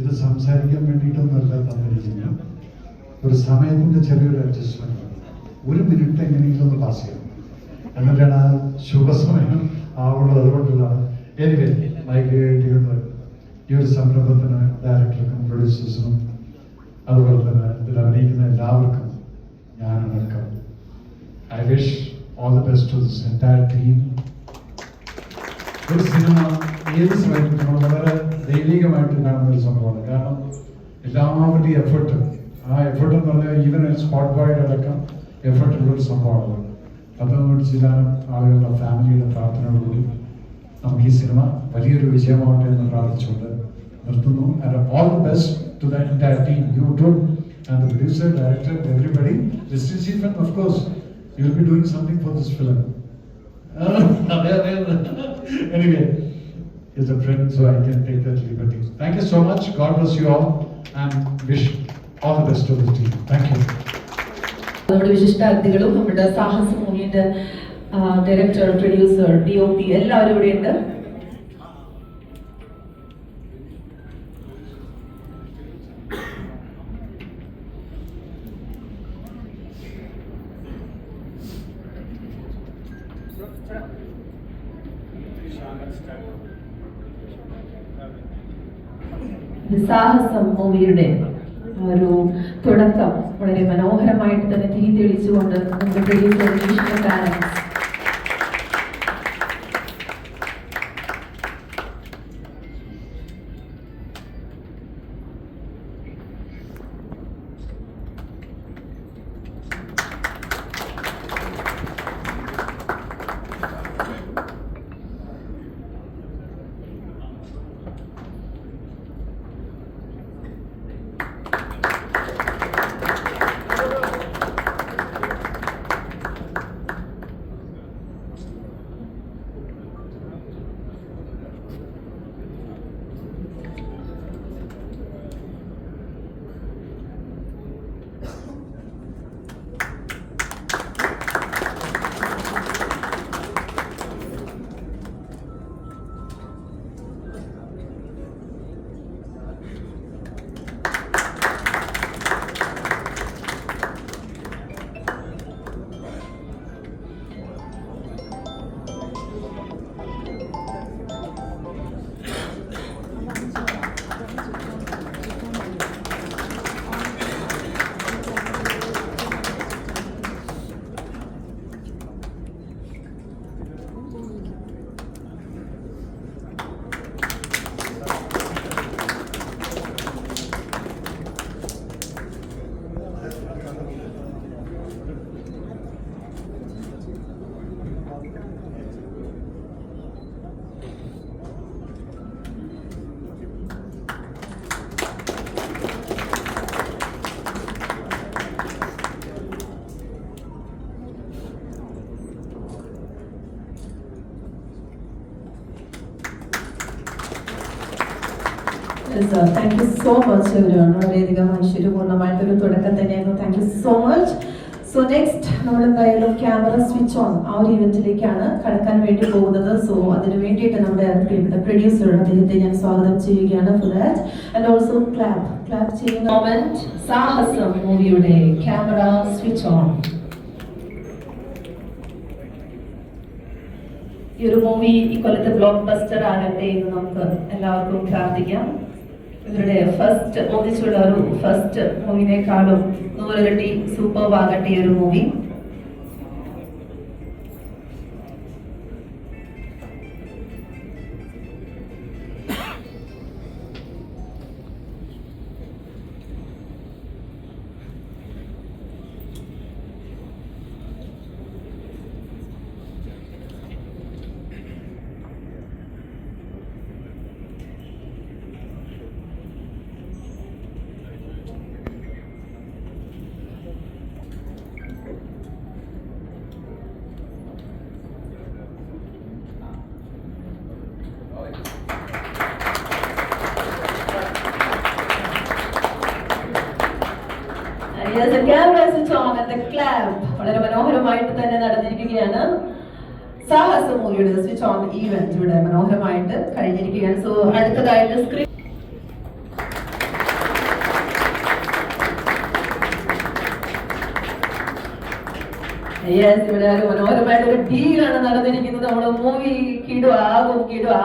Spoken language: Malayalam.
ഇത് സംസാരിക്കാൻ വേണ്ടിയിട്ടൊന്നുമല്ല തന്നിരിക്കുന്നത്. ഒരു സമയത്തിന്റെ ചെറിയൊരു അഡ്ജസ്റ്റ്മെന്റ് ഒരു മിനിറ്റ് എങ്ങനെയെങ്കിലും ഒന്ന് പാസ് ചെയ്യണം. എന്നിട്ടാണ് ആ ശുഭസമയം ആവുള്ളത് അതുകൊണ്ടുള്ളതാണ് എനിവേ മൈക്ക് വേണ്ടിയുള്ള ഈ ഒരു സംരംഭത്തിന് ഡയറക്ടർക്കും പ്രൊഡ്യൂസേഴ്സിനും അതുപോലെ തന്നെ ഇതിൽ അഭിനയിക്കുന്ന എല്ലാവർക്കും ഞാൻ അടക്കം I wish all the best to this entire team ഒരു സിനിമ ഏത് സമയത്തും വളരെ ദൈവികമായിട്ട് കാണുന്ന ഒരു സംഭവമാണ്. കാരണം എല്ലാവരുടെയും എഫേർട്ട് ആ എഫേർട്ട് എന്ന് പറഞ്ഞാൽ ഈവൻ ഒരു സ്പോട്ട് ബോയുടെ അടക്കം എഫേർട്ട് ഉള്ള ഒരു സംഭവമാണ്. അതുകൊണ്ട് ചില ആളുകളുടെ ഫാമിലിയുടെ പ്രാർത്ഥനയോടുകൂടി നമുക്ക് ഈ സിനിമ വലിയൊരു വിജയമാവട്ടെ എന്ന് പ്രാർത്ഥിച്ചുകൊണ്ട് നിർത്തുന്നു. And all the best to the entire team YouTube and the producer director everybody Listin chief of course you will be doing something for this film anyway is a friend, so I can take that liberty. Thank you so much. God bless you all and wish all the best to the team. Thank you. നമ്മുടെ വിശിഷ്ട അതിഥികളും നമ്മുടെ സാഹസ മൂവിന്റെ director producer D O P എല്ലാവരും ഇവിടെ ഉണ്ട് സാഹസം മൂവിയുടെ ഒരു തുടക്കം വളരെ മനോഹരമായിട്ട് തന്നെ തീ തെളിച്ചുകൊണ്ട് നമ്മുടെ parents thank you so much everyone വളരെയധികം ഐശ്വര്യപൂർണമായിട്ടൊരു തുടക്കം തന്നെയായിരുന്നു. Thank you so much so next നമ്മൾ എന്തായാലും ക്യാമറ സ്വിച്ച് ഓൺ ആ ഒരു ഇവന്റിലേക്കാണ് കടക്കാൻ വേണ്ടി പോകുന്നത്. സോ അതിന് വേണ്ടിയിട്ട് നമ്മുടെ ഇവിടെ പ്രൊഡ്യൂസർ അദ്ദേഹത്തെ ഞാൻ സ്വാഗതം ചെയ്യുകയാണ് for and also clap clap ചെയ്യുന്ന മൊമെന്റ് സാഹസം മൂവിയുടെ ക്യാമറ സ്വിച്ച് ഓൺ ഈ ഒരു മൂവി ഈ കൊല്ലത്തെ ബ്ലോക്ക് ബസ്റ്റർ ആകട്ടെ എന്ന് നമുക്ക് എല്ലാവർക്കും പ്രാർത്ഥിക്കാം. ഇവരുടെ ഫസ്റ്റ് ഒന്നിച്ചുള്ള ഒരു ഫസ്റ്റ് മൂവിനേക്കാളും നൂറിരട്ടി സൂപ്പർ ആകട്ടെ ഈ ഒരു movie there's a camera switch on at വളരെ മനോഹരമായിട്ട് തന്നെ നടന്നിരിക്കുകയാണ്. സാഹസം മൂവിയുടെ സ്വിച്ച് ഓൺ ഈവന്റ് ഇവിടെ മനോഹരമായിട്ട് കഴിഞ്ഞിരിക്കുകയാണ്. സോ അടുത്തതായിട്ട് സ്ക്രീൻ ഇവിടെ ഒരു മനോഹരമായിട്ട് ഒരു ഡീലാണ് നടന്നിരിക്കുന്നത്. നമ്മൾ മൂവി കിടുവാകും കിടുവാ